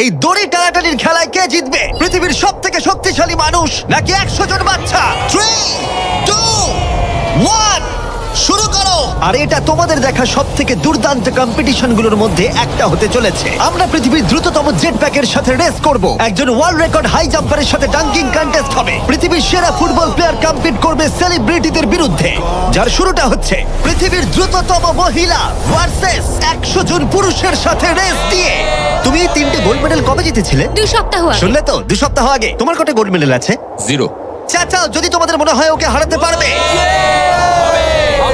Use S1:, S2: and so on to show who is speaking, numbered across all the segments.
S1: এই দড়ি টানাটানির খেলায় কে জিতবে? পৃথিবীর সব থেকে শক্তিশালী মানুষ নাকি একশো জন বাচ্চা? থ্রি টু ওয়ান শুরু করো। আর এটা তোমাদের দেখা সব থেকে দুর্দান্ত কম্পিটিশনগুলোর মধ্যে একটা হতে চলেছে। আমরা পৃথিবীর দ্রুততম জেট প্যাকের সাথে রেস করব। একজন ওয়ার্ল্ড রেকর্ড হাই জাম্পারের সাথে ডাঙ্কিং কন্টেস্ট হবে। পৃথিবীর সেরা ফুটবল প্লেয়ার কম্পিট করবে সেলিব্রিটিদের বিরুদ্ধে। যার শুরুটা হচ্ছে পৃথিবীর দ্রুততম মহিলা ভার্সেস একশো জন পুরুষের সাথে রেস দিয়ে। তুমি এই তিনটে গোল্ড মেডেল কবে জিতেছিলে?
S2: দুই সপ্তাহ আগে।
S1: শুনলে তো? দু সপ্তাহ আগে। তোমার কটা গোল্ড মেডেল আছে?
S3: জিরো
S1: চাচাও যদি তোমাদের মনে হয় ওকে হারাতে পারবে।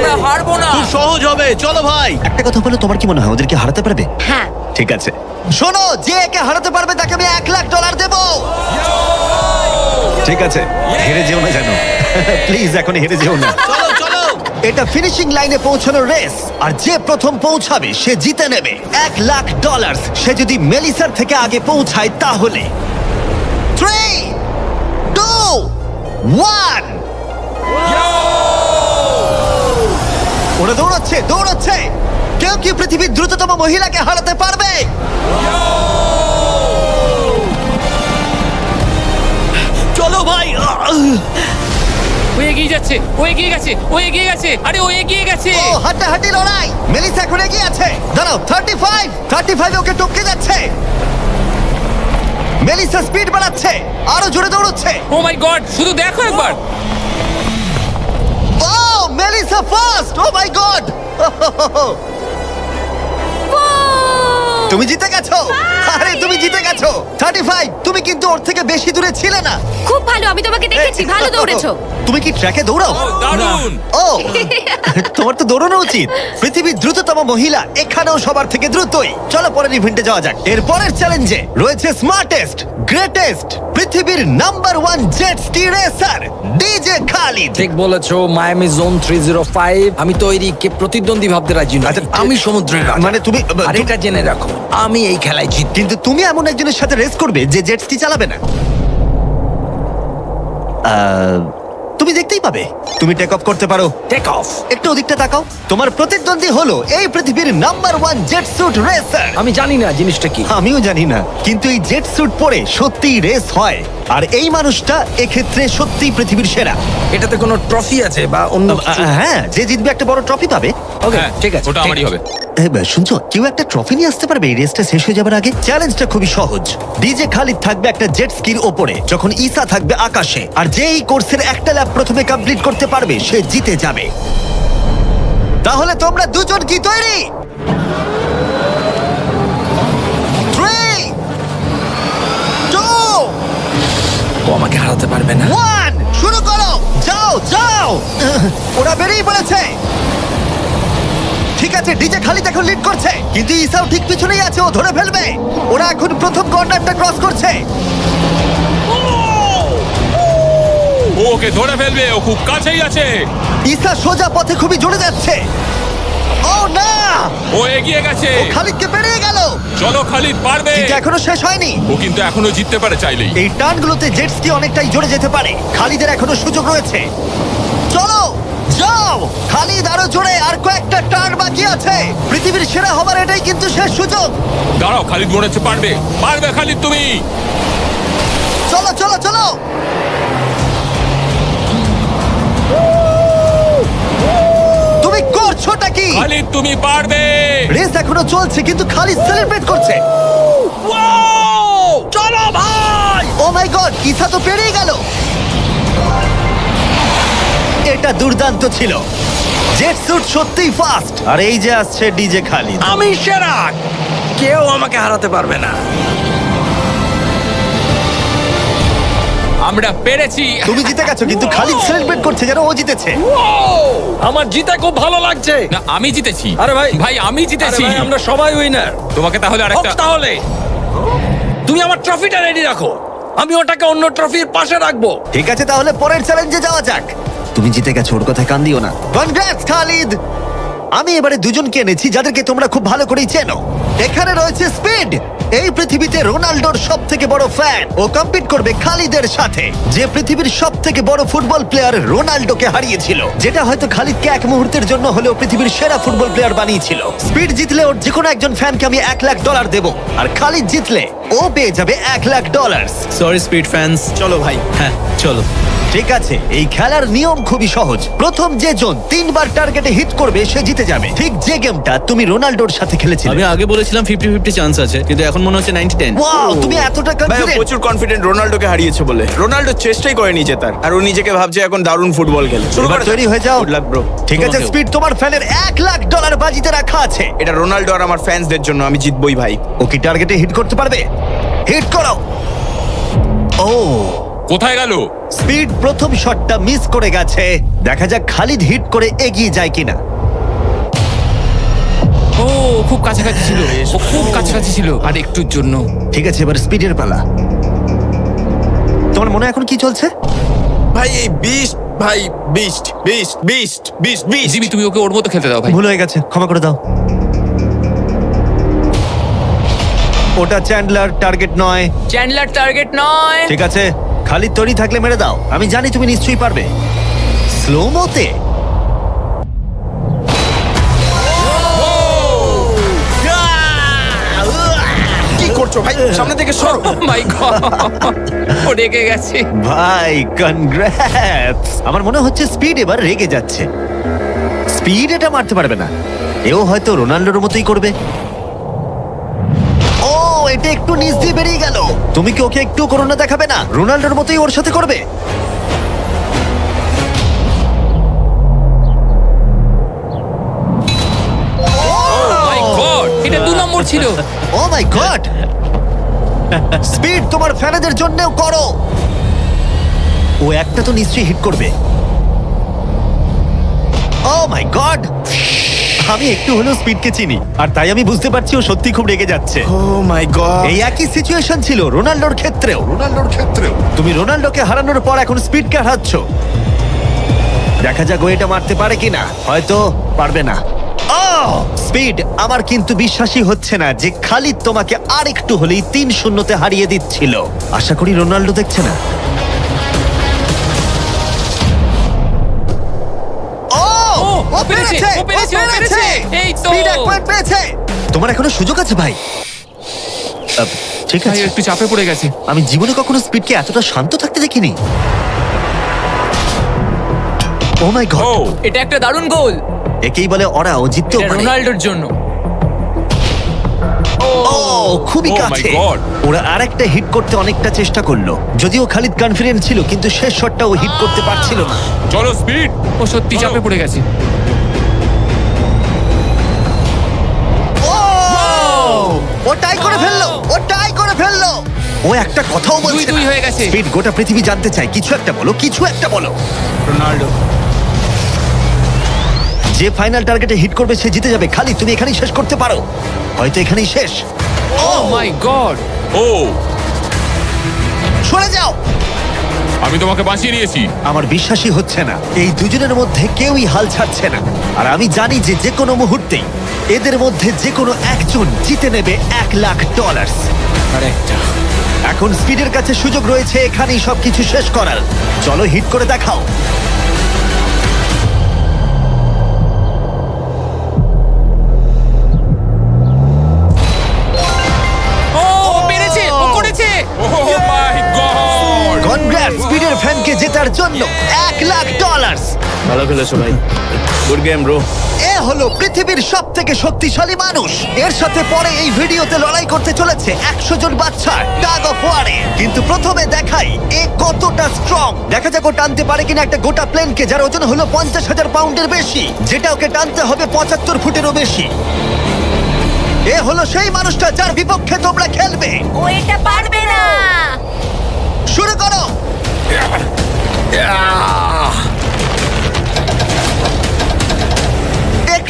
S3: আমরা হারবো না।
S4: খুব সহজ হবে। চলো ভাই।
S1: একটা কথা বলো তোমার কি মনে হয় ওদেরকে হারাতে পারবে?
S2: হ্যাঁ।
S1: ঠিক আছে। শোনো যে একে হারাতে পারবে তাকে আমি এক লাখ ডলার দেব। ঠিক আছে হেরে যেও না জানো প্লিজ এখন হেরে যেও না।
S4: চলো চলো।
S1: এটা ফিনিশিং লাইনে পৌঁছানোর রেস আর যে প্রথম পৌঁছাবে সে জিতে নেবে। এক লাখ ডলার সে যদি মেলিসার থেকে আগে পৌঁছায় তাহলে। থ্রি টু ওয়ান ওরা দৌড়াচ্ছে দৌড়াচ্ছে। কেউ কি পৃথিবীর দ্রুততম মহিলাকে হারাতে পারবে?
S4: চলো ভাই!
S3: ও এগিয়ে যাচ্ছে ও এগিয়ে গেছে ও এগিয়ে গেছে আরে ও এগিয়ে গেছে।
S1: ও হাড্ডাহাড্ডি লড়াই। মেলিসা এখন এগিয়ে আছে। দাঁড়াও thirty five thirty five okay টপকে যাচ্ছে। মেলিসা স্পিড বাড়াচ্ছে আরও জোরে দৌড়চ্ছে।
S3: ও মাই গড শুধু দেখো একবার।
S1: Melissa first oh my God তুমি জিতে গেছো! আরে তুমি জিতে গেছো! থার্টি ফাইভ তুমি কিন্তু ওর থেকে বেশি দূরে ছিলে না!
S2: খুব ভালো আমি তোমাকে দেখেছি ভালো দৌড়েছো।
S1: তুমি কি ট্র্যাকে দৌড়াও?
S3: ও দারুণ।
S1: ও তোমার তো দৌড়ানো উচিত। পৃথিবীর দ্রুততম মহিলা এখানেও সবার থেকে দ্রুতই। চলো পরের ইভেন্টে যাওয়া যাক। এর পরের চ্যালেঞ্জে রয়েছে স্মার্টেস্ট গ্রেটেস্ট পৃথিবীর number one jet ski racer DJ Khalid
S5: ঠিক বলেছ Miami zone three zero five আমি তৈরি কে প্রতিদ্বন্দ্বী ভাবতে রাজি নই।
S1: আচ্ছা,
S5: আমি সমুদ্রের রাজা।
S1: মানে তুমি
S5: আর এটা জেনে রাখো আমি এই খেলায় জিত
S1: কিন্তু তুমি এমন একজনের সাথে রেস করবে যে জেট স্কি চালাবে না। আহ, তুমি দেখতেই পাবে। তুমি টেক অফ করতে পারো।
S5: টেক অফ
S1: একটু ওদিকটা তাকাও। তোমার প্রতিদ্বন্দ্বী হলো এই পৃথিবীর number one jet suit racer
S5: আমি জানি না জিনিসটা কি।
S1: আমিও জানি না কিন্তু এই জেট স্যুট পরে সত্যিই রেস হয়। আর এই মানুষটা এক্ষেত্রে সত্যিই পৃথিবীর সেরা।
S5: এটাতে কোনো ট্রফি আছে বা অন্য
S1: হ্যাঁ যে জিতবে একটা বড় ট্রফি পাবে।
S5: ওকে
S3: হ্যাঁ,
S5: ঠিক আছে
S3: ওটা
S5: ঠিক
S3: আমারই
S5: আছে।
S3: হবে।
S1: এ, বা, শুনছো? কেউ একটা ট্রফি নিয়ে আসতে পারবে এই রেসটা শেষ হয়ে যাবার আগে? চ্যালেঞ্জটা খুবই সহজ। ডিজে খালিদ থাকবে একটা জেট স্কির ওপরে যখন ইসা থাকবে আকাশে। আর যে এই কোর্সের একটা ল্যাব প্রথমে কমপ্লিট করতে পারবে সে জিতে যাবে। তাহলে তোমরা দুজন কি তৈরি?
S5: ও আমাকে হারাতে পারবে না।
S1: ওয়ান শুরু করো। যাও যাও। ওরা বেরিয়ে পড়েছে। ঠিক আছে ডিজে খালিদ এখন লিড করছে। কিন্তু ইসাও ঠিক পিছনেই আছে ও ধরে ফেলবে। ওরা এখন প্রথম কর্নারটা ক্রস করছে।
S3: ও ওকে ধরে ফেলবে ও খুব কাছেই আছে।
S1: ইসা সোজা পথে খুবই জোরে যাচ্ছে। ও না!
S3: ও এগিয়ে গেছে।
S1: ও খালিদকে পেরিয়ে গেল।
S3: চলো খালিদ পারবে।
S1: কিন্তু এখনও শেষ হয়নি।
S3: ও কিন্তু এখনও জিততে পারে চাইলেই।
S1: এই টার্নগুলোতে জেট স্কি অনেকটাই জোরে যেতে পারে। খালিদের এখনও সুযোগ রয়েছে। চলো যাও! খালিদ আরও জোরে আর কয়েকটা টার্ন বাকি আছে। পৃথিবীর সেরা হবার এটাই কিন্তু শেষ সুযোগ।
S3: দাঁড়াও খালিদ মনে হচ্ছে পারবে। পারবে খালিদ তুমি।
S1: চলো চলো চলো! করছোটা কি?
S3: খালিদ তুমি পারবে।
S1: রেস এখনও চলছে কিন্তু খালিদ সেলিব্রেট করছে।
S5: চলো ভাই!
S1: ও মাই গড ইসা তো পেরিয়ে গেল। এটা দুর্দান্ত ছিল। জেট স্যুট সত্যিই ফাস্ট আর এই যে আসছে ডিজে খালিদ।
S5: আমি সেরা! কেউ আমাকে হারাতে পারবে না।
S3: আমরা পেরেছি।
S1: তুমি জিতে গেছো কিন্তু খালিদ সেলিব্রেট করছে যেন ও জিতেছে।
S5: আমার জিতে খুব ভালো লাগছে।
S3: না আমি জিতেছি।
S5: আরে ভাই
S3: ভাই আমি
S5: আরে
S3: জিতেছি।
S5: ভাই, আমরা সবাই উইনার
S3: তোমাকে তাহলে আরেকটা
S5: তাহলে। তুমি আমার ট্রফিটা রেডি রাখো। আমি ওটাকে অন্য ট্রফির পাশে রাখব।
S1: ঠিক আছে তাহলে পরের চ্যালেঞ্জে যাওয়া যাক। তুমি জিতে গেছো ওর কথায় কান দিও না। কনগ্রাটস খালিদ! আমি এবারে দুজনকে এনেছি যাদেরকে তোমরা খুব ভালো করেই চেনো। এখানে রয়েছে স্পিড। এই পৃথিবীতে রোনাল্ডোর সব থেকে বড় ফ্যান ও কম্পিট করবে খালিদের সাথে। যে পৃথিবীর সব থেকে বড় ফুটবল প্লেয়ার রোনাল্ডোকে হারিয়েছিল। যেটা হয়তো খালিদকে এক মুহূর্তের জন্য হলেও পৃথিবীর সেরা ফুটবল প্লেয়ার বানিয়েছিল। স্পিড জিতলে ওর যে কোনো একজন ফ্যানকে আমি এক লাখ ডলার দেবো। আর খালিদ জিতলে ও পেয়ে যাবে এক lakh dollar
S4: sorry speed fans চলো ভাই। হ্যাঁ চলো।
S1: ঠিক আছে এই খেলার নিয়ম খুবই সহজ। প্রথম যে জন তিনবার টার্গেটে হিট করবে সে জিতে যাবে। ঠিক যে গেমটা তুমি রোনাল্ডোর সাথে খেলেছিলে।
S4: আমি আগে বলেছিলাম ফিফটি ফিফটি চান্স আছে কিন্তু এখন মনে হচ্ছে নাইনটি টেন
S1: ওয়াও তুমি এতটা
S6: ভাই ও
S1: কনফিডেন্ট
S6: প্রচুর কনফিডেন্ট রোনাল্ডোকে হারিয়েছে বলে। রোনাল্ডো চেষ্টাই করেনি জেতার আর ও নিজেকে ভাবছে এখন দারুণ ফুটবল খেলে। শুরু
S1: এবার
S6: করে
S1: তৈরি হয়ে যাও।
S6: গুড লাক ব্রো
S1: ঠিক আছে
S4: তোমাকেও।
S1: স্পিড তোমার ফ্যানের এক লাখ ডলার বাজিতে রাখা আছে।
S6: এটা রোনাল্ডো আর আমার ফ্যান্সদের জন্য আমি জিতবই ভাই।
S1: ও কি টার্গেটে হিট করতে পারবে? হিট করো। ও
S3: কোথায় গেল?
S1: স্পিড প্রথম শটটা মিস করে গেছে। দেখা যাক খালিদ হিট করে এগিয়ে যায় কিনা।
S3: ও খুব কাছাকাছি ছিল ও খুব কাছাকাছি ছিল। আর একটুর জন্য।
S1: ঠিক আছে এবার স্পিডের পালা। তোমার মনে এখন কি চলছে?
S6: ভাই এই বিস্ট ভাই beast beast beast beast beast
S3: Jimmy তুমি ওকে ওর মতো খেলতে দাও ভাই।
S1: ভুল হয়ে গেছে ক্ষমা করে দাও। ওটা চ্যান্ডলার টার্গেট নয়।
S3: চ্যান্ডলার টার্গেট নয়।
S1: ঠিক আছে। খালি তৈরি থাকলে মেরে দাও। আমি জানি তুমি নিশ্চয়ই পারবে। স্লো মোতে
S6: কি করছ ভাই? সামনে থেকে সরো।
S3: মাই গড ও রেগে গেছে।
S1: ভাই কনগ্রাটস আমার মনে হচ্ছে স্পিড এবার রেগে যাচ্ছে। স্পিড এটা মারতে পারবে না। এও হয়তো রোনাল্ডোর মতোই করবে। এটা একটু নিচ দিয়ে বেরিয়ে গেল। তুমি কি ওকে একটু করোনা দেখাবে না? রোনাল্ডোর মতোই ওর সাথে করবে।
S3: এটা দু নম্বর ছিল।
S1: ও মাই গড স্পিড তোমার ফ্যানেদের জন্যও করো। ও একটা তো নিশ্চয়ই হিট করবে। ও মাই গড আমি একটু হলেও স্পিডকে চিনি আর তাই আমি বুঝতে পারছি ও সত্যি খুব রেগে যাচ্ছে।
S6: Oh my god.
S1: এই একই সিচুয়েশন ছিল রোনাল্ডোর ক্ষেত্রেও। রোনাল্ডোর ক্ষেত্রেও। তুমি রোনাল্ডোকে হারানোর পর এখন স্পিডকে হারাচ্ছ? দেখা যাক ও এটা মারতে পারে কিনা। হয়তো পারবে না। স্পিড আমার কিন্তু বিশ্বাসই হচ্ছে না যে খালিদ তোমাকে আর একটু হলেই তিন শূন্যতে হারিয়ে দিচ্ছিল। আশা করি রোনাল্ডো দেখছে না। ও,
S3: ও
S1: ও
S3: পেরেছে, ও পেরেছে, ও পেরেছে। এই তো।
S1: এক পেয়েছে। তোমার এখনও সুযোগ আছে ভাই? আহ, ঠিক
S3: ভাই
S1: আছে।
S3: একটু চাপে পড়ে গেছে।
S1: আমি জীবনে কখনো স্পিডকে এতটা শান্ত থাকতে দেখিনি। ও মাই গড
S7: এটা একটা দারুণ গোল।
S1: একেই বলে ওরা ও জিততেও
S7: এটা রোনাল্ডোর জন্য।
S1: ও খুবই
S3: Oh my
S1: কাছে।
S3: God!
S1: ওরা আরেকটা হিট করতে অনেকটা চেষ্টা করল। যদিও খালিদ কনফিডেন্ট ছিল কিন্তু শেষ শটটা ও হিট করতে পারছিল না।
S3: চলো স্পিড ও সত্যি চাপে পড়ে গেছে।
S1: ও একটা কথাও বলছে
S3: দুই। হয়ে গেছে।
S1: স্পিড গোটা পৃথিবী জানতে চায়। কিছু একটা বলো কিছু একটা বলো।
S6: রোনাল্ডো।
S1: যে ফাইনাল টার্গেটে হিট করবে সে জিতে যাবে। খালি তুমি এখানেই শেষ করতে পারো। হয়তো এখানেই শেষ।
S3: Oh my god
S5: oh.
S1: সরে যাও।
S5: আমি তোমাকে বাঁচিয়ে নিয়েছি।
S1: আমার বিশ্বাসই হচ্ছে না। এই দুজনের মধ্যে কেউই হাল ছাড়ছে না। আর আমি জানি যে যে কোনো মুহূর্তেই এদের মধ্যে যে কোনো একজন জিতে নেবে এক লাখ ডলার এখন স্পিডের কাছে সুযোগ রয়েছে এখানেই সবকিছু শেষ করার। চলো হিট করে দেখাও।
S3: ও ও পেরেছে ও করেছে।
S5: ও মাই গড
S1: কনগ্রাট স্পিডের ফ্যানকে জেতার জন্য এক লাখ ডলার।
S6: ভালো খেলেছো ভাই। গুড গেম ব্রো
S1: এ হলো পৃথিবীর সব থেকে শক্তিশালী মানুষ। এর সাথে পরে এই ভিডিওতে লড়াই করতে চলেছে একশো জন বাচ্চা টাগ অফ ওয়ারে। কিন্তু প্রথমে দেখাই এ কতটা স্ট্রং দেখা যাক ও টানতে পারে কিনা একটা গোটা প্লেনকে যার ওজন হলো পঞ্চাশ হাজার পাউন্ডের বেশি। যেটা ওকে টানতে হবে পঁচাত্তর ফুটেরও বেশি। এ হলো সেই মানুষটা যার বিপক্ষে তোমরা খেলবে।
S2: ও এটা পারবে না।
S1: শুরু করো।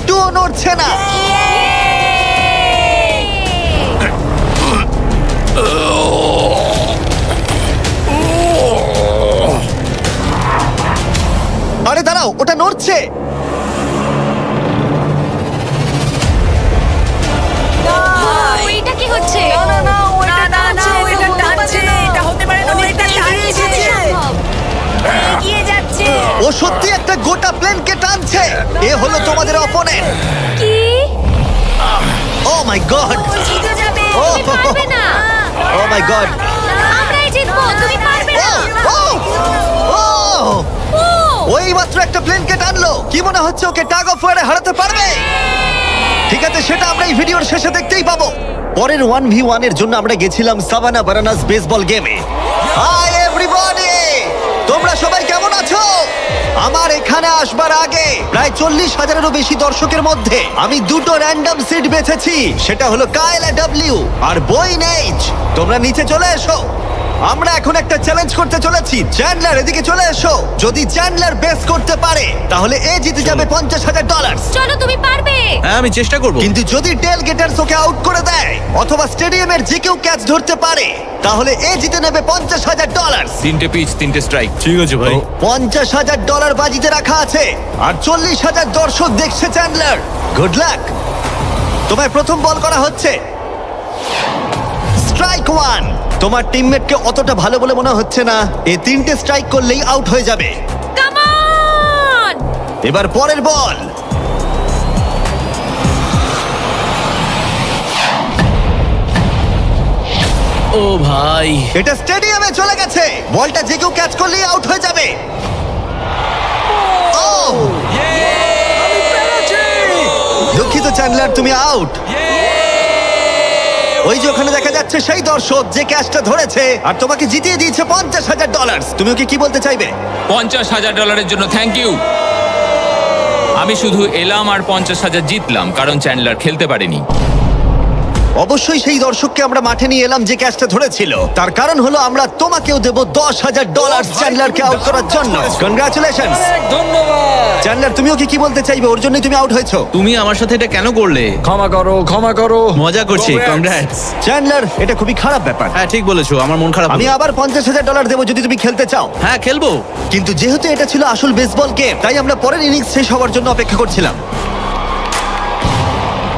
S1: একটুও নড়ছে না। আরে দাঁড়াও ওটা নড়ছে।
S2: এটা কি হচ্ছে? না না না
S1: সত্যি একটা গোটা প্লেনকে টানছে। এ হলো তোমাদের অপোনেন্ট
S2: কি?
S1: Oh oh my god oh oh my god
S2: আমরাই জিতবো তুমি পারবে না। ও
S1: ওই মাত্র একটা প্লেনকে টানলো। কি মনে হচ্ছে ওকে টাগ অফ ওয়ারে হারাতে পারবে? ঠিক আছে সেটা আমরা এই ভিডিওর শেষে দেখতেই পাবো। পরের ওয়ান ভি ওয়ানের জন্য আমরা গেছিলাম সাবানা বারানাস বেসবল গেমে আর আমার এখানে আসবার আগে প্রায় চল্লিশ হাজারেরও বেশি দর্শকের মধ্যে আমি দুটো র্যান্ডম সিট বেছেছি। সেটা হলো কায়লা ডাব্লিউ আর বই নেইচ তোমরা নিচে চলে এসো। আমরা এখন একটা চ্যালেঞ্জ করতে চলেছি। চ্যান্ডলার এদিকে চলে এসো। যদি চ্যান্ডলার বেস করতে পারে তাহলে এ জিতে যাবে পঞ্চাশ হাজার ডলার
S2: চলো তুমি পারবে।
S4: হ্যাঁ আমি চেষ্টা করব।
S1: কিন্তু যদি টেল গেটার্স ওকে আউট করে দেয় অথবা স্টেডিয়ামের যে কেউ ক্যাচ ধরতে পারে তাহলে এ জিতে নেবে পঞ্চাশ হাজার ডলার
S3: তিনটে পিচ তিনটে স্ট্রাইক
S4: ঠিক আছে ভাই।
S1: পঞ্চাশ হাজার ডলার বাজিতে রাখা আছে আর চল্লিশ হাজার দর্শক দেখছে চ্যান্ডলার গুড লাক তোমায় প্রথম বল করা হচ্ছে। স্ট্রাইক ওয়ান তোমার টিমমেটকে অতটা ভালো বলে মনে হচ্ছে না। এ তিনটে স্ট্রাইক করলেই আউট হয়ে যাবে।
S2: কাম অন
S1: এবার পরের বল।
S4: ও ভাই।
S1: এটা স্টেডিয়ামে চলে গেছে। বলটা যে কেউ ক্যাচ করলেই আউট হয়ে যাবে। Oh! দুঃখিত চ্যান্ডলার তুমি আউট ওই যে ওখানে দেখা যাচ্ছে সেই দর্শক যে ক্যাশটা ধরেছে আর তোমাকে জিতিয়ে দিয়েছে পঞ্চাশ হাজার ডলার তুমি ওকে কি বলতে চাইবে?
S3: পঞ্চাশ হাজার ডলারের জন্য থ্যাংক ইউ আমি শুধু এলাম আর পঞ্চাশ হাজার জিতলাম, কারণ চ্যান্ডলার খেলতে পারেনি।
S1: অবশ্যই সেই দর্শককে আমরা মাঠে নিয়ে এলাম যে ক্যাচটা ধরেছিল। তার কারণ হলো আমরা তোমাকেও দেব দশ হাজার ডলার চ্যান্ডলারকে আউট করার জন্য। কনগ্রাচুলেশন
S5: ধন্যবাদ।
S1: চ্যান্ডলার তুমি ওকে কি বলতে চাইবে? ওর জন্যই তুমি আউট হয়েছো।
S4: তুমি আমার সাথে এটা কেন করলে?
S5: ক্ষমা করো ক্ষমা করো।
S4: মজা করছি
S5: Congrats.
S1: চ্যান্ডলার এটা খুবই খারাপ ব্যাপার।
S4: হ্যাঁ ঠিক বলেছ আমার মন খারাপ
S1: আমি আবার পঞ্চাশ হাজার ডলার দেবো যদি তুমি খেলতে চাও।
S4: হ্যাঁ খেলব।
S1: কিন্তু যেহেতু এটা ছিল আসল বেসবল গেম তাই আমরা পরের ইনিংস শেষ হওয়ার জন্য অপেক্ষা করছিলাম।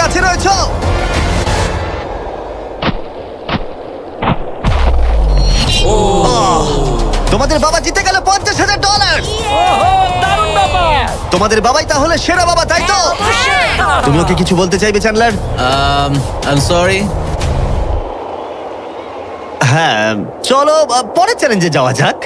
S1: কাছে রয়েছো? আহ, তোমাদের বাবা জিতে গেল পঞ্চাশ হাজার ডলার।
S5: দারুণ ব্যাপার।
S1: তোমাদের বাবাই তাহলে সেরা বাবা তাই তো? তুমি ওকে কিছু বলতে চাইবে চ্যান্ডলার?
S4: আই এম সরি
S1: হ্যাঁ চলো আহ, পরের চ্যালেঞ্জে যাওয়া যাক।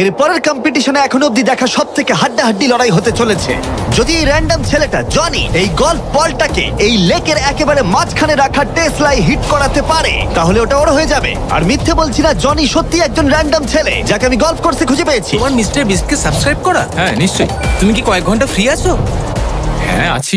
S1: এর পরের কম্পিটিশনে এখনও অব্দি দেখা সব থেকে হাড্ডাহাড্ডি লড়াই হতে চলেছে। যদি এই র্যান্ডম ছেলেটা জনি এই গল্ফ বলটাকে এই লেকের একেবারে মাঝখানে রাখা টেসলাই হিট করাতে পারে তাহলে ওটা ওর হয়ে যাবে। আর মিথ্যে বলছি না জনি সত্যি একজন র্যান্ডম ছেলে যাকে আমি গল্ফ কোর্সে খুঁজে পেয়েছি।
S7: তোমার মিস্টার বিস্টকে সাবস্ক্রাইব করা?
S3: হ্যাঁ নিশ্চয়ই।
S7: তুমি কি কয়েক ঘণ্টা ফ্রি আছো?
S3: হ্যাঁ আছি।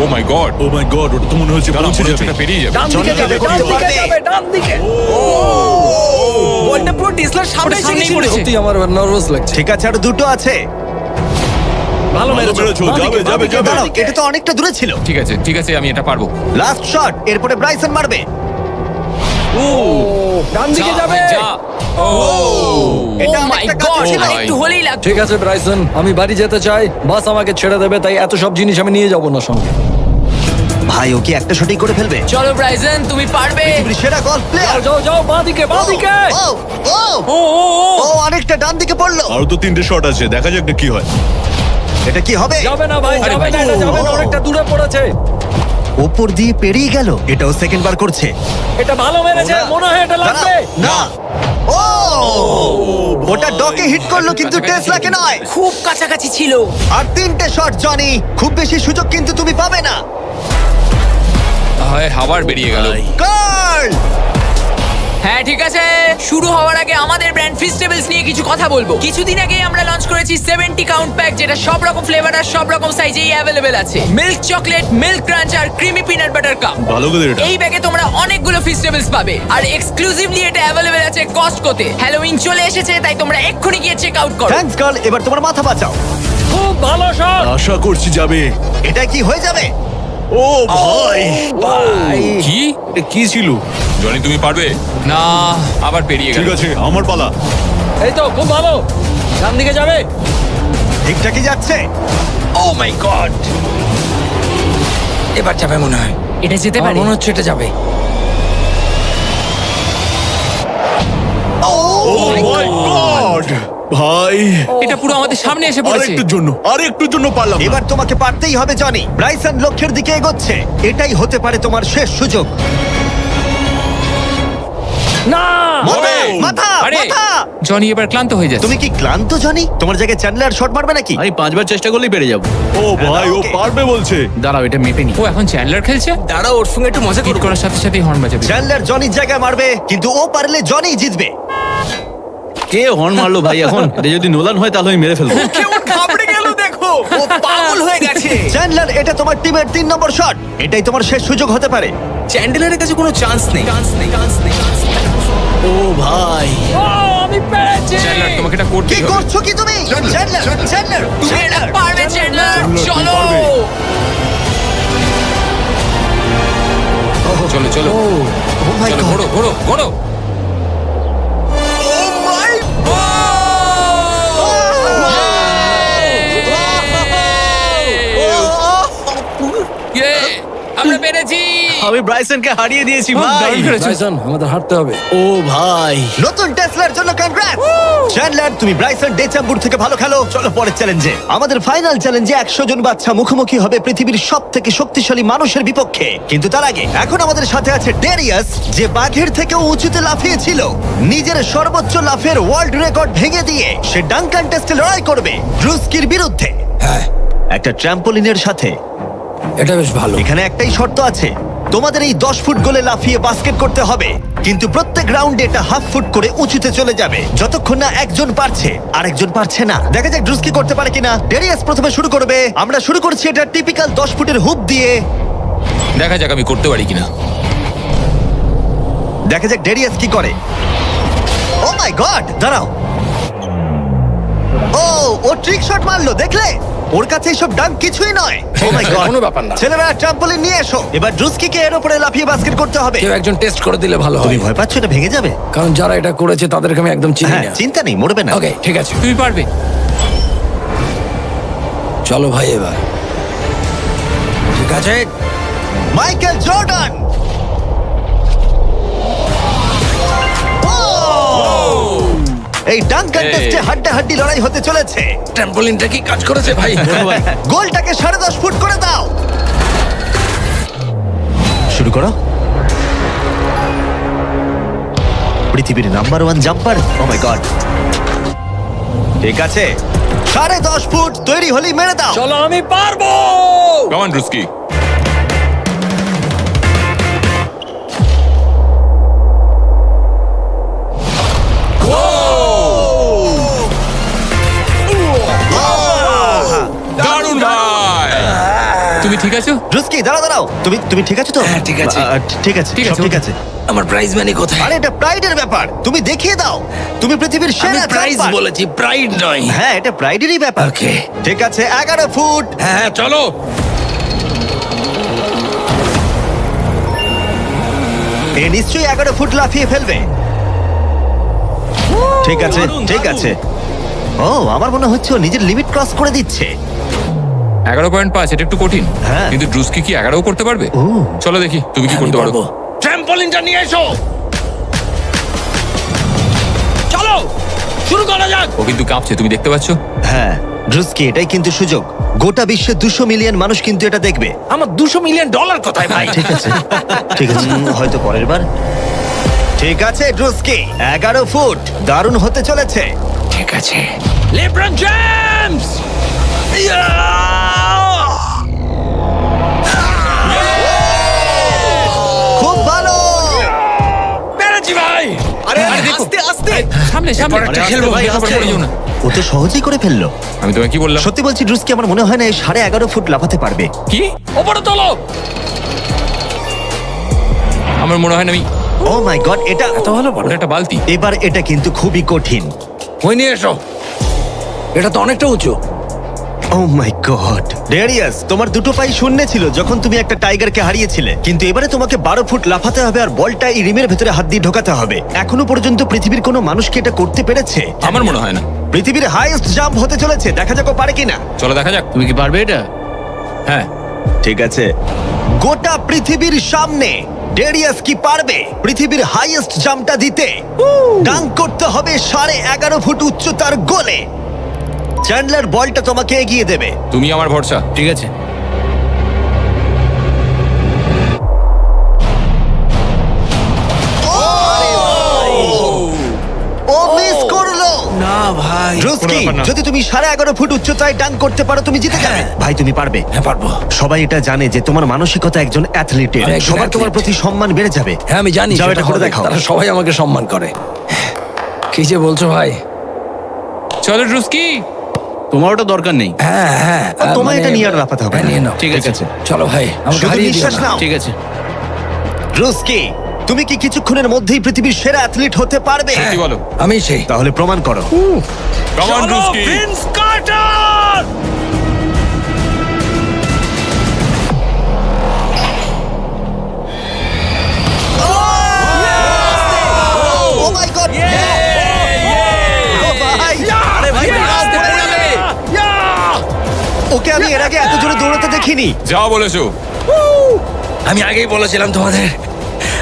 S3: oh my god
S6: oh my god ওটা তো মনে হচ্ছে পৌঁছে যাবে।
S3: পেরিয়ে যাবে।
S5: ডান দিকে যাবে ডান দিকে যাবে ডান দিকে।
S7: বলটা পুরো টেসলার সামনে এসে গেছিল।
S3: পড়েছে।
S5: সত্যি আমার নার্ভাস লাগছে।
S1: ঠিক আছে আরও দুটো আছে।
S5: ভালো মেরেছো
S6: মেরেছো, যাবে, যাবে, যাবে।
S1: দাঁড়াও এটা তো অনেকটা দূরে ছিল।
S3: ঠিক আছে ঠিক আছে আমি এটা পারব।
S1: লাস্ট শট এরপরে ব্রাইসন মারবে।
S5: ও। ডান দিকে
S3: যা,
S5: যাবে।
S3: ভাই, যা। ও।
S1: এটা
S7: Oh my
S1: অনেকটা
S7: God,
S1: ছিল।
S7: একটু হলেই লাগতো
S5: ঠিক আছে ব্রাইসন আমি বাড়ি যেতে চাই বাস আমাকে ছেড়ে দেবে তাই এত সব জিনিস আমি নিয়ে যাব না সঙ্গে।
S1: ভাই ও কি একটা শটই করে ফেলবে?
S7: চলো ব্রাইজন তুমি পারবে।
S1: পৃথিবীর সেরা গলফ প্লেয়ার
S5: যাও যাও বাঁ দিকে বাঁ দিকে
S1: ও ও। ও অনেকটা ডান দিকে পড়ল।
S6: আরও তো তিনটে শট আছে দেখা যাক না কি হয়।
S1: এটা কি হবে?
S5: যাবে না ভাই
S3: আরে
S5: যাবে না
S3: ভাই।
S5: এটা যাবে না অনেকটা দূরে পড়েছে।
S1: ওপর দিয়ে পেরিয়ে গেল। এটাও সেকেন্ড বার করছে।
S5: এটা ভালো মেরেছে মনে হয় এটা লাগবে।
S1: না। ও! ওটা ডকে হিট করল কিন্তু টেসলাকে নয়।
S7: খুব কাছাকাছি ছিল।
S1: আর তিনটে শট জনি খুব বেশি সুযোগ কিন্তু তুমি পাবে না।
S3: হয় হাওয়ার বেরিয়ে গেল।
S1: কার্ল
S7: হ্যাঁ ঠিক আছে। শুরু হওয়ার আগে আমাদের ব্র্যান্ড ফিস্টেবলস নিয়ে কিছু কথা বলব। কিছুদিন আগে আমরা লঞ্চ করেছি 70 কাউন্ট প্যাক যেটা সব রকম ফ্লেভার আর সব রকম সাইজেই অ্যাভেলেবেল আছে। মিল্ক চকলেট মিল্ক ক্রাঞ্চ আর ক্রিমি পিনাট বাটার কাপ
S6: ভালো করে এটা।
S7: এই ব্যাগে তোমরা অনেকগুলো ফিস্টেবলস পাবে। আর এক্সক্লুসিভলি এটা অ্যাভেলেবেল আছে কস্ট কস্টকোতে হ্যালোউইন চলে এসেছে তাই তোমরা এক্ষুনি গিয়ে চেক আউট করো।
S1: থ্যাঙ্কস কার্ল এবার তোমার মাথা বাঁচাও।
S5: খুব ভালো শট
S6: আশা করছি যাবে।
S1: এটা কি হয়ে যাবে?
S6: ও ভাই।
S3: কি?
S6: এটা কি ছিল?
S3: জনি তুমি পারবে? না আবার পেরিয়ে গেল।
S6: আছে আমার পালা।
S5: এই তো খুব ভালো। ডান দিকে যাবে?
S1: ঠিকঠাকই যাচ্ছে?
S5: Oh my god. এবার যাবে মনে হয়।
S7: এটা যেতে পারে।
S5: মনে হচ্ছে এটা যাবে।
S1: ও
S6: গড ভাই।
S3: এটা পুরো আমাদের সামনে এসে পড়েছে।
S6: আরেকটুর জন্য আরেকটুর জন্য পারলাম না।
S1: এবার তোমাকে পারতেই হবে জনি। ব্রাইসন লক্ষ্যের দিকে এগোচ্ছে। এটাই হতে পারে তোমার শেষ সুযোগ।
S5: না!
S1: মাথা মাথা
S3: আরে
S1: মাথা!
S3: জনি এবার ক্লান্ত হয়ে যাচ্ছে।
S1: তুমি কি ক্লান্ত জনি? তোমার জায়গায় চ্যান্ডলার শট মারবে নাকি?
S4: আমি পাঁচবার চেষ্টা করলেই পেরে যাব।
S6: ও ভাই ও। পারবে বলছে।
S4: দাঁড়াও এটা মেপে নি।
S3: ও এখন চ্যান্ডলার খেলছে?
S7: দাঁড়াও ওর সঙ্গে একটু মজা
S3: হিট করার সাথে সাথেই হর্ন বাজাবে।
S1: চ্যান্ডলার জনির জায়গায় মারবে কিন্তু ও পারলে জনি জিতবে।
S4: কে হর্ন মারলো ভাই এখন? এটা যদি নোলান হয় তাহলে আমি মেরে ফেলব।
S7: কেমন ঘাবড়ে গেল দেখো। ও পাগল হয়ে গেছে।
S1: চ্যান্ডলার এটা তোমার টিমের তিন নম্বর শট এটাই তোমার শেষ সুযোগ হতে পারে।
S7: চ্যান্ডেলারের কাছে কোনো চান্স নেই। চান্স নেই চান্স নেই
S4: ও ভাই।
S5: ও আমি পেরেছি।
S3: চ্যান্ডলার তোমাকে এটা
S1: কি করছ কি তুমি? চ্যান্ডলার চ্যান্ডলার
S7: তুমি পারবে চ্যান্ডলার চলো।
S3: চলো চলো।
S1: ও মাই
S3: চলো
S1: গড
S3: ঘোরো। পেরেছি।
S4: আমি ব্রাইসনকে হারিয়ে দিয়েছি ভাই।
S5: টাইসন আমাদের হাঁটতে হবে।
S4: ও ভাই।
S1: নতুন টেসলার জন্য কনগ্রাটস চ্যান্ডলার তুমি ব্রাইসন ডেচাম্বুর থেকে ভালো খেলো। চলো পরের চ্যালেঞ্জে আমাদের ফাইনাল চ্যালেঞ্জে একশো জন বাচ্চা মুখোমুখি হবে পৃথিবীর সব থেকে শক্তিশালী মানুষের বিপক্ষে। কিন্তু তার আগে এখন আমাদের সাথে আছে ডেরিয়াস যে বাঘের থেকেও উঁচুতে লাফিয়েছিল। নিজের সর্বোচ্চ লাফের ওয়ার্ল্ড রেকর্ড ভেঙে দিয়ে সে ডাঙ্কান টেস্টে লড়াই করবে ব্রুস্কির বিরুদ্ধে।
S5: হ্যাঁ।
S1: একটা ট্র্যাম্পোলিনের সাথে।
S5: এটা বেশ ভালো।
S1: এখানে একটাই শর্ত আছে তোমাদের এই দশ ফুট গোলে লাফিয়ে বাস্কেট করতে হবে কিন্তু প্রত্যেক রাউন্ডে এটা হাফ ফুট করে উঁচুতে চলে যাবে। যতক্ষণ না একজন পারছে আর একজন পারছে না। দেখা যাক ড্রুস্কি করতে পারে কিনা। ডেরিয়াস প্রথমে শুরু করবে। আমরা শুরু করছি এটা টিপিক্যাল দশ ফুটের হুপ দিয়ে।
S3: দেখা যাক আমি করতে পারি কিনা।
S1: দেখা যাক ডেরিয়াস কি করে। ও মাই গড দাঁড়াও। ও ও ট্রিক শট মারলো দেখলে? ওর কাছে এসব ডাঙ্ক কিছুই নয়। ও মাই গড
S5: কোনো ব্যাপার না।
S1: ছেলেরা ট্রাম্পলিন নিয়ে এসো। এবার ড্রুস্কিকে এর উপরে লাফিয়ে বাস্কেট করতে হবে।
S5: কেউ একজন টেস্ট করে দিলে ভালো
S1: তুমি
S5: হয়।
S1: ভয় পাচ্ছ এটা ভেঙে যাবে?
S5: কারণ যারা এটা করেছে তাদেরকে আমি একদম চিনি
S1: হ্যাঁ
S5: না।
S1: চিন্তা নেই মরবে না।
S5: ওকে ঠিক আছে।
S3: তুমি পারবে।
S5: চলো ভাই এবার। ঠিক আছে
S1: মাইকেল জর্ডান এই ডাঙ্ক কন্টেস্টে
S3: এই।
S1: হাড্ডা হাড্ডি লড়াই হতে চলেছে।
S5: ট্রাম্পোলিনটা কি কাজ করেছে ভাই?
S1: গোলটাকে সাড়ে দশ ফুট করে দাও। শুরু করো। পৃথিবীর number one jumper oh my god ঠিক আছে। সাড়ে দশ ফুট তৈরি হলেই মেরে দাও।
S5: চলো আমি পারব।
S3: কমান রুস্কি আছো?
S1: রুস্কি দাঁড়াও দাঁড়াও। তুমি তুমি ঠিক আছো তো?
S5: হ্যাঁ, ঠিক আছে।
S1: আহ, ঠিক আছে
S3: ঠিক
S1: সব
S3: আছে,
S1: ঠিক। আছে।
S5: আমার প্রাইজ মানি কোথায়?
S1: আরে এটা প্রাইডের ব্যাপার। তুমি দেখিয়ে দাও। তুমি পৃথিবীর
S5: আমি
S1: সেরা
S5: প্রাইজ
S1: জাম্পার।
S5: বলেছি প্রাইড নয়।
S1: হ্যাঁ এটা প্রাইডেরই ব্যাপার।
S5: ওকে।
S1: ঠিক আছে এগারো ফুট।
S5: হ্যাঁ হ্যাঁ, চলো।
S1: এ নিশ্চয়ই এগারো ফুট লাফিয়ে ফেলবে। ঠিক আছে
S4: দারুণ,
S1: ঠিক
S4: দারুণ।
S1: আছে। ও আমার মনে হচ্ছে ও নিজের লিমিট ক্রস করে দিচ্ছে।
S3: এগারো পয়েন্ট পাঁচ এটা একটু কঠিন।
S1: হ্যাঁ।
S3: কিন্তু ড্রুস্কি কি এগারো করতে পারবে? চলো দেখি তুমি কি করতে পারো?
S5: ট্রাম্পোলিনটা নিয়ে এসো। চলো শুরু করা যাক।
S3: ও কিন্তু কাঁপছে তুমি দেখতে পাচ্ছ?
S1: হ্যাঁ ড্রুস্কি এটাই কিন্তু সুযোগ। গোটা বিশ্বে দুশো মিলিয়ন মানুষ কিন্তু এটা দেখবে।
S5: আমার দুশো মিলিয়ন ডলার কোথায় ভাই?
S1: ঠিক আছে ঠিক আছে। উম, হয়তো পরের বার। ঠিক আছে ড্রুস্কি এগারো ফুট। দারুণ হতে চলেছে।
S5: ঠিক আছে। লেব্রন জেমস পরেরটা খেলব ভাই,
S3: তারপর
S5: আস্তে।
S3: না।
S1: ও তো সহজেই করে ফেলল।
S3: আমি তোমায় কি বললাম?
S1: সত্যি বলছি ড্রুস্কি আমার মনে হয় না এই সাড়ে এগারো ফুট লাফাতে পারবে।
S3: কি?
S5: ওপরে তোলো!
S3: আমার মনে হয় না আমি
S1: ও মাই গড এটা
S5: এত ভালো
S3: ওটা একটা বালতি।
S1: এবার এটা কিন্তু খুবই কঠিন।
S5: ওই নিয়ে এসো। এটা তো অনেকটা উঁচু।
S1: ও মাই গড ডেরিয়াস তোমার দুটো পাই শূন্য ছিল যখন তুমি একটা টাইগারকে হারিয়েছিলে। কিন্তু এবারে তোমাকে বারো ফুট লাফাতে হবে আর বলটা এই রিমের ভেতরে হাত দিয়ে ঢোকাতে হবে। এখনও পর্যন্ত পৃথিবীর কোনো মানুষকে এটা করতে পেরেছে?
S3: আমার মনে হয় না।
S1: পৃথিবীর হাইয়েস্ট জাম্প হতে চলেছে। দেখা যাক ও পারে কিনা।
S3: চলো দেখা যাক।
S4: তুমি কি পারবে এটা?
S3: হ্যাঁ।
S1: ঠিক আছে। গোটা পৃথিবীর সামনে ডেরিয়াস কি পারবে? পৃথিবীর হাইয়েস্ট জাম্পটা দিতে। ডাঙ্ক করতে হবে সাড়ে এগারো ফুট উচ্চতার গোলে। চ্যান্ডলার বলটা তোমাকে এগিয়ে দেবে।
S3: তুমি আমার ভরসা।
S4: ঠিক আছে।
S1: ও! মিস করল।
S6: না ভাই।
S1: রুস্কি
S3: কোনো ব্যাপার না।
S1: যদি তুমি সাড়ে এগারো ফুট উচ্চতায় ডাঙ্ক করতে পারো তুমি জিতে যাবে। ভাই তুমি পারবে।
S5: হ্যাঁ পারব।
S1: সবাই এটা জানে যে তোমার মানসিকতা একজন অ্যাথলিটের
S5: আমি একজন
S1: সবার তোমার
S5: athlete।
S1: প্রতি সম্মান বেড়ে যাবে।
S5: হ্যাঁ আমি জানি
S1: যাও
S5: সেটা
S1: এটা করে
S5: হবে।
S1: দেখাও।
S5: তারা সবাই আমাকে সম্মান করে। কি যে বলছো ভাই?
S3: চলো ড্রুস্কি
S4: তোমার ওটা দরকার নেই।
S5: হ্যাঁ হ্যাঁ।
S1: ও, তোমায় এটা নিয়ে আর রাফাতে হবে না।
S5: নিয়ে নাও।
S4: ঠিক আছে।
S5: চলো ভাই আমাকে
S1: শুধু
S5: হারিয়ে দিও
S1: নিঃশ্বাস
S5: না।
S1: নাও।
S4: ঠিক আছে।
S1: রুস্কি তুমি কি কিছুক্ষণের মধ্যেই পৃথিবীর সেরা অ্যাথলিট হতে পারবে।
S3: কি বলো।
S5: আমি সেই।
S1: তাহলে প্রমাণ করো।
S3: কমান ড্রুস্কি
S1: ওকে আমি এর আগে এত জোরে দৌড়াতে দেখিনি।
S3: যাও বলেছ।
S5: আমি আগেই বলেছিলাম তোমাদের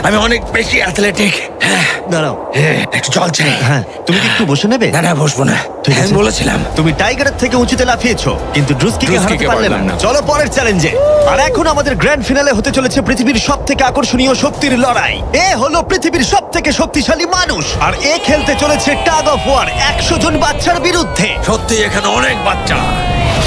S5: আমি অনেক বেশি অ্যাথলেটিক হ্যাঁ।
S1: দাঁড়াও।
S5: হ্যাঁ, একটু জল চাই।
S1: হ্যাঁ তুমি কি একটু বসে নেবে?
S5: না না বসবো না। হ্যাঁ, আমি বলেছিলাম।
S1: তুমি টাইগারের থেকে উঁচুতে লাফিয়েছো কিন্তু ড্রুস্কিকে হারাতে পারলে না।
S3: না।
S1: চলো পরের চ্যালেঞ্জে আর এখন আমাদের গ্র্যান্ড ফিনালে হতে চলেছে পৃথিবীর সব থেকে আকর্ষণীয় শক্তির লড়াই। এ হলো পৃথিবীর সব থেকে শক্তিশালী মানুষ। আর এ খেলতে চলেছে টাগ অফ ওয়ার একশো জন বাচ্চার বিরুদ্ধে।
S5: সত্যি এখানে অনেক বাচ্চা।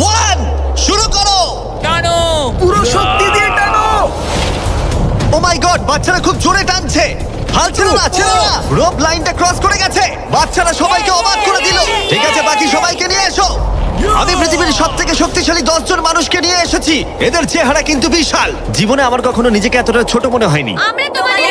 S1: ওয়ান শুরু করো।
S3: টানো।
S1: পুরো শক্তি দিয়ে টানো। ও মাই গড বাচ্চারা খুব জোরে টানছে। হাল ছেড়ো না ছেড়ো না। রোপ লাইনটা ক্রস করে গেছে। বাচ্চারা সবাইকে অবাক করে দিল। ঠিক আছে বাকি সবাইকে নিয়ে এসো। আমি পৃথিবীর সব থেকে শক্তিশালী দশ জন মানুষকে নিয়ে এসেছি। এদের চেহারা কিন্তু বিশাল। জীবনে আমার কখনো নিজেকে এতটা ছোট মনে হয়নি।
S2: আমরা তোমাদের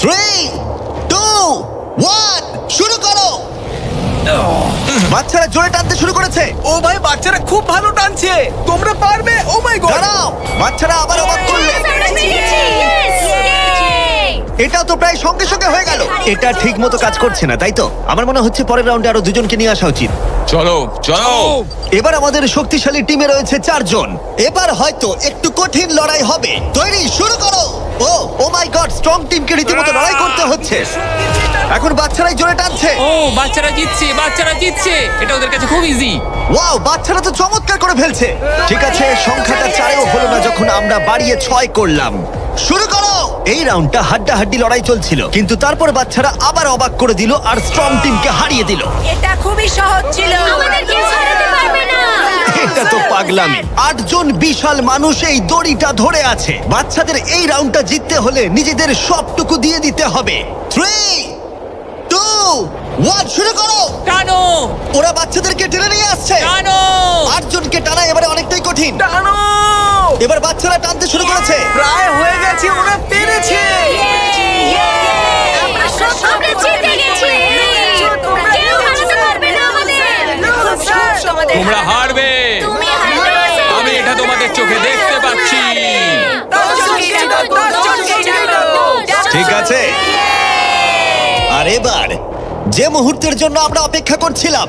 S1: থ্রি টু ওয়ান শুরু করো। বাচ্চারা জোরে টানতে শুরু করেছে।
S6: ও ভাই বাচ্চারা খুব ভালো টানছে। তোমরা পারবে? ও মাই গড
S1: দাঁড়াও বাচ্চারা আবার অবাক করলে! এটাও তো প্রায় সঙ্গে সঙ্গে হয়ে গেল। এটা ঠিক মতো কাজ করছে না তাই তো? আমার মনে হচ্ছে পরের রাউন্ডে আরও দুজনকে নিয়ে আসা উচিত।
S3: চলো চলো।
S1: এবার আমাদের শক্তিশালী টিমে রয়েছে চারজন। এবার হয়তো একটু কঠিন লড়াই হবে। তৈরি শুরু করো। ও ও মাই গড স্ট্রং টিমকে রীতিমতো লড়াই করতে হচ্ছে। এখন বাচ্চারাই জোরে টানছে।
S3: ও বাচ্চারা জিতছে বাচ্চারা জিতছে। এটা ওদের কাছে খুব ইজি
S1: ওয়াও বাচ্চারা তো চমৎকার করে ফেলছে। ঠিক আছে সংখ্যাটা চারেও হলো না যখন আমরা বাড়িয়ে ছয় করলাম। শুরু এই রাউন্ডটা হাড্ডাহাড্ডি লড়াই চলছিল। কিন্তু তারপর বাচ্চারা আবার অবাক করে দিল আর স্ট্রং টিমকে হারিয়ে দিল।
S2: এটা খুবই সহজ ছিল। আমাদের কেউ হারাতে পারবে না।
S1: এটা তো পাগলামি। আটজন বিশাল মানুষ এই দড়িটা ধরে আছে। বাচ্চাদের এই রাউন্ডটা জিততে হলে নিজেদের সবটুকু দিয়ে দিতে হবে। থ্রি টু ওয়ান শুরু করো!
S7: টানো!
S1: ওরা বাচ্চাদেরকে টেনে নিয়ে আসছে।
S7: টানো!
S1: আটজনকে টানা এবারে অনেকটাই কঠিন। এবার বাচ্চারা টানতে শুরু করেছে।
S6: প্রায় হয়ে গেছে ওরা পেরেছে।
S2: আমরা সব আমরা জিতে গেছি। কেউ হারাতে পারবে না আমাদের।
S3: তোমরা হারবে। আমি এটা তোমাদের চোখে দেখতে পাচ্ছি।
S1: ঠিক আছে। আর এবার যে মুহূর্তের জন্য আমরা অপেক্ষা করছিলাম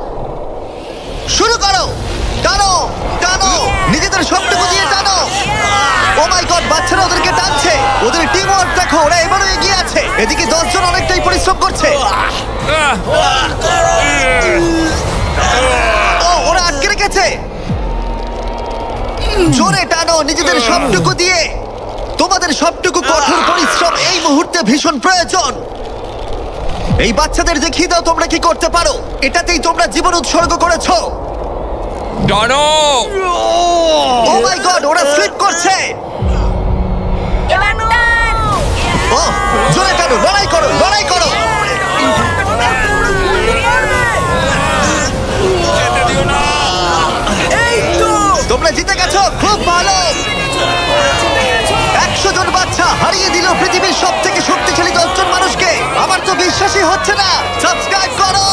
S1: শুরু করো। টানো টানো। নিজেদের সবটুকু দিয়ে টানো। ও মাই গড বাচ্চারা ওদেরকে টানছে। ওদের টিম ওয়ার্ক দেখো, ওরা এবারও এগিয়ে আছে। এদিকে দশজন অনেকটাই পরিশ্রম করছে। ও ওরা আটকে রেখেছে। জোরে টানো নিজেদের সবটুকু দিয়ে। তোমাদের সবটুকু কঠোর পরিশ্রম এই মুহূর্তে ভীষণ প্রয়োজন। এই বাচ্চাদের দেখিয়ে দাও তোমরা কি করতে পারো। এটাতেই তোমরা জীবন উৎসর্গ করেছ।
S3: টানো
S1: ও মাই গড ওরা স্লিপ করছে। ও জোরে টানো লড়াই করো লড়াই করো। তোমরা জিতে গেছো খুব ভালো। একশো জন বাচ্চা হারিয়ে দিল পৃথিবীর সব থেকে শক্তিশালী দশজন মানুষকে। আমার তো বিশ্বাসই হচ্ছে না। সাবস্ক্রাইব করো।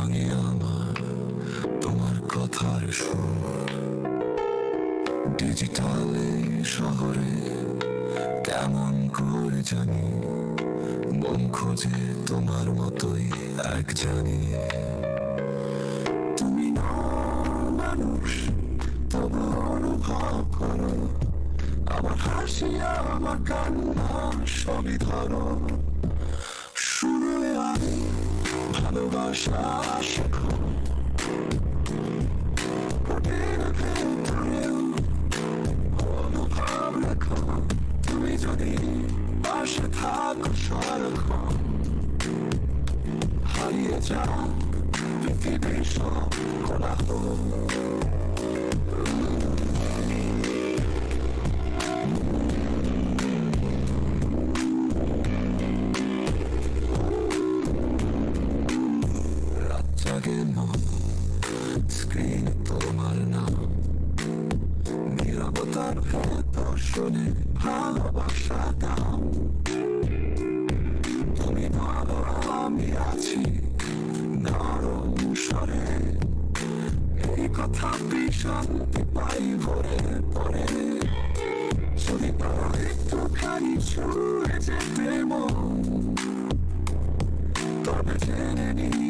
S8: ভাঙে আমার তোমার কথার সুর। ডিজিটালে শহরে কেমন করে জানি, মন খোঁজে তোমার মতোই এক জানি। তুমি মানুষ, তবু অনুভব করো, আমার হাসি, আমার কান্না, সবই ধরো। ভালোবাসা শেখো তুমি যদি পাশে থাকো সারাক্ষণ হারিয়ে যাও পৃথিবীর সব কোলাহল মন স্ক্রিন তোমার নাম নিরবতার ভেতর শুনে ভালোবাসা দাও তুমি ভালো আমি আছি নরম স্বরে এই কথা শান্তি পাই ভরে পরে যদি পারো একটুখানি ছুঁয়ে যেতে মন তবে জেনে তুমি